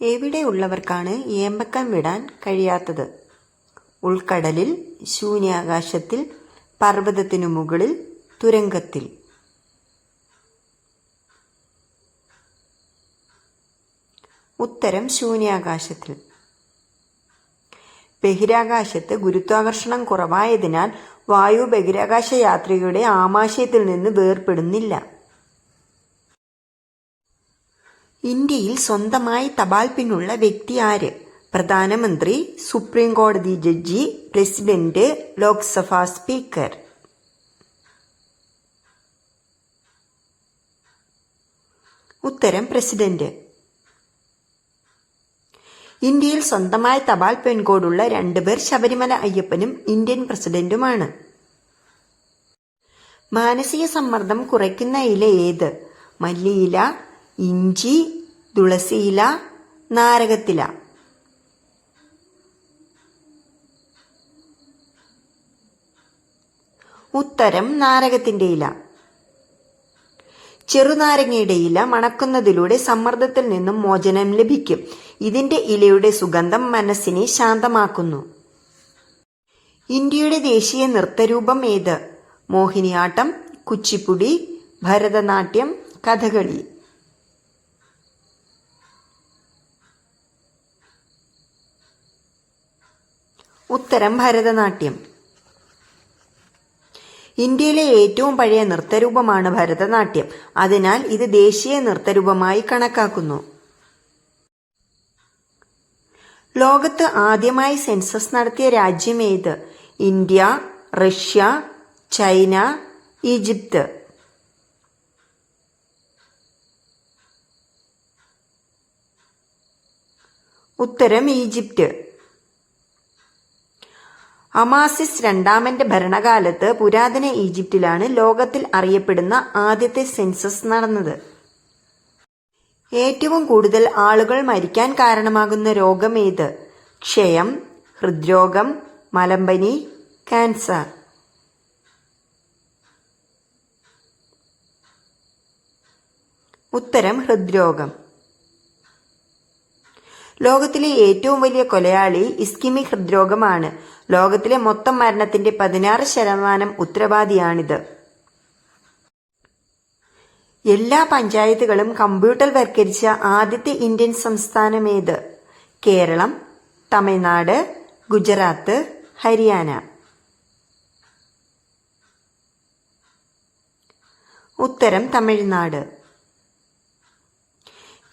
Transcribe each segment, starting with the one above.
എവിടെയുള്ളവർക്കാണ് ഏമ്പക്കം വിടാൻ കഴിയാത്തത്? ഉൾക്കടലിൽ ശൂന്യാകാശത്തിൽ പർവതത്തിനു മുകളിൽ തുരങ്കത്തിൽ. ഉത്തരം ശൂന്യാകാശത്തിൽ. ബഹിരാകാശത്ത് ഗുരുത്വാകർഷണം കുറവായതിനാൽ വായു ബഹിരാകാശ യാത്രികയുടെ ആമാശയത്തിൽ നിന്ന് വേർപെടുന്നില്ല ഇന്ത്യയിൽ സ്വന്തമായി തപാൽ പിന്നുള്ള വ്യക്തി ആര്? പ്രധാനമന്ത്രി സുപ്രീം കോടതി ജഡ്ജി പ്രസിഡന്റ് ലോക്സഭാ സ്പീക്കർ. ഉത്തരം പ്രസിഡന്റ്. ഇന്ത്യയിൽ സ്വന്തമായ തപാൽ പെൺകോടുള്ള രണ്ടുപേർ ശബരിമല അയ്യപ്പനും ഇന്ത്യൻ പ്രസിഡന്റുമാണ്. മാനസിക സമ്മർദ്ദം കുറയ്ക്കുന്ന ഇല ഏത്? മല്ലിയില ഇഞ്ചി തുളസിയില നാരകത്തില. ഉത്തരം നാരകത്തിന്റെ ഇല. ചെറുനാരങ്ങയുടെ ഇല മണക്കുന്നതിലൂടെ സമ്മർദ്ദത്തിൽ നിന്നും മോചനം ലഭിക്കും. ഇതിന്റെ ഇലയുടെ സുഗന്ധം മനസ്സിനെ ശാന്തമാക്കുന്നു. ഇന്ത്യയുടെ ദേശീയ നൃത്തരൂപം ഏത്? മോഹിനിയാട്ടം കുച്ചിപ്പുടി ഭരതനാട്യം കഥകളി. ഉത്തരം ഭരതനാട്യം. ഇന്ത്യയിലെ ഏറ്റവും പഴയ നൃത്തരൂപമാണ് ഭരതനാട്യം. അതിനാൽ ഇത് ദേശീയ നൃത്തരൂപമായി കണക്കാക്കുന്നു. ലോകത്ത് ആദ്യമായി സെൻസസ് നടത്തിയ രാജ്യം ഏത്? India Russia China Egypt. ഉത്തരം ഈജിപ്റ്റ് അമാസിസ് രണ്ടാമന്റെ ഭരണകാലത്ത് പുരാതന ഈജിപ്തിലാണ് ലോകത്തിൽ അറിയപ്പെടുന്ന ആദ്യത്തെ സെൻസസ് നടന്നത്. ഏറ്റവും കൂടുതൽ ആളുകൾ മരിക്കാൻ കാരണമാകുന്ന രോഗം ഏത്? ക്ഷയം ഹൃദ്രോഗം മലമ്പനി ക്യാൻസർ. ഉത്തരം ഹൃദ്രോഗം. ലോകത്തിലെ ഏറ്റവും വലിയ കൊലയാളി ഇസ്കിമിക് ഹൃദ്രോഗമാണ്. ലോകത്തിലെ മൊത്തം മരണത്തിന്റെ പതിനാറ് ശതമാനം ഉത്തരവാദിയാണിത്. എല്ലാ പഞ്ചായത്തുകളും കമ്പ്യൂട്ടർ കമ്പ്യൂട്ടർവൽക്കരിച്ച ആദ്യത്തെ ഇന്ത്യൻ സംസ്ഥാനമേത് കേരളം തമിഴ്നാട് ഗുജറാത്ത് ഹരിയാന. ഉത്തരം തമിഴ്നാട്.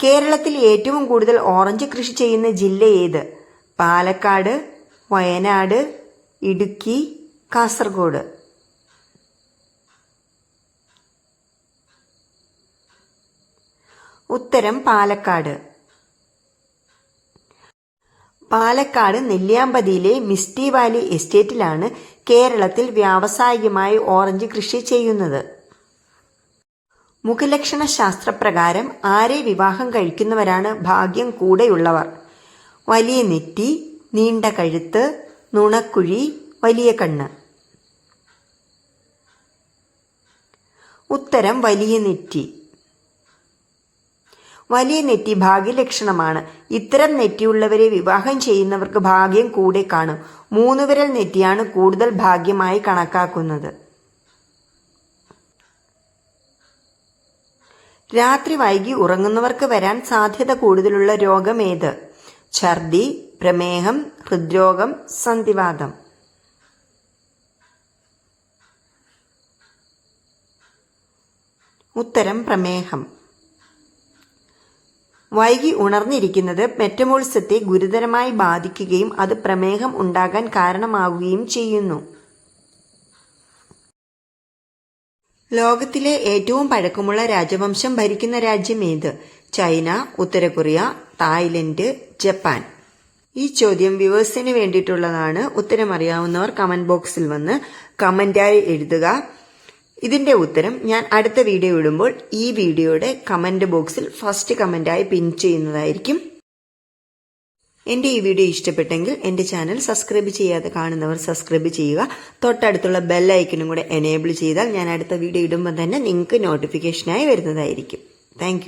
കേരളത്തിൽ ഏറ്റവും കൂടുതൽ ഓറഞ്ച് കൃഷി ചെയ്യുന്ന ജില്ല ഏത്? പാലക്കാട് വയനാട് ഇടുക്കി കാസർഗോഡ്. ഉത്തരം പാലക്കാട്. പാലക്കാട് നെല്ലിയാമ്പതിയിലെ മിസ്റ്റി വാലി എസ്റ്റേറ്റിലാണ് കേരളത്തിൽ വ്യാവസായികമായി ഓറഞ്ച് കൃഷി ചെയ്യുന്നത്. മുഖലക്ഷണ ശാസ്ത്രപ്രകാരം ആരെ വിവാഹം കഴിക്കുന്നവരാണ് ഭാഗ്യം കൂടെയുള്ളവർ. വലിയ നെറ്റി നീണ്ട കഴുത്ത് നുണക്കുഴി വലിയ കണ്ണ്. ഉത്തരം വലിയ നെറ്റി. വലിയ നെറ്റി ഭാഗ്യലക്ഷണമാണ്. ഇത്തരം നെറ്റിയുള്ളവരെ വിവാഹം ചെയ്യുന്നവർക്ക് ഭാഗ്യം കൂടെ കാണും. മൂന്നുവിരൽ നെറ്റിയാണ് കൂടുതൽ ഭാഗ്യമായി കണക്കാക്കുന്നത്. രാത്രി വൈകി ഉറങ്ങുന്നവർക്ക് വരാൻ സാധ്യത കൂടുതലുള്ള രോഗം ഏത് ഛർദി പ്രമേഹം ഹൃദ്രോഗം സന്ധിവാദം ഉത്തരം പ്രമേഹം. വൈകി ഉണർന്നിരിക്കുന്നത് മെറ്റമോൾസത്തെ ഗുരുതരമായി ബാധിക്കുകയും അത് പ്രമേഹം ഉണ്ടാകാൻ കാരണമാവുകയും ചെയ്യുന്നു. ലോകത്തിലെ ഏറ്റവും പഴക്കമുള്ള രാജവംശം ഭരിക്കുന്ന രാജ്യം ഏത്? ചൈന ഉത്തര കൊറിയ തായ്ലൻഡ് ജപ്പാൻ. ഈ ചോദ്യം വ്യൂവേഴ്സിന് വേണ്ടിയിട്ടുള്ളതാണ്. ഉത്തരം അറിയാവുന്നവർ കമന്റ് ബോക്സിൽ വന്ന് കമന്റായി എഴുതുക. ഇതിന്റെ ഉത്തരം ഞാൻ അടുത്ത വീഡിയോ ഇടുമ്പോൾ ഈ വീഡിയോയുടെ കമന്റ് ബോക്സിൽ ഫസ്റ്റ് കമന്റായി പിൻ ചെയ്യുന്നതായിരിക്കും. എന്റെ ഈ വീഡിയോ ഇഷ്ടപ്പെട്ടെങ്കിൽ എന്റെ ചാനൽ സബ്സ്ക്രൈബ് ചെയ്യാതെ കാണുന്നവർ സബ്സ്ക്രൈബ് ചെയ്യുക. തൊട്ടടുത്തുള്ള ബെൽ ഐക്കണും കൂടെ എനേബിൾ ചെയ്താൽ ഞാൻ അടുത്ത വീഡിയോ ഇടുമ്പോൾ തന്നെ നിങ്ങൾക്ക് നോട്ടിഫിക്കേഷനായി വരുന്നതായിരിക്കും. താങ്ക്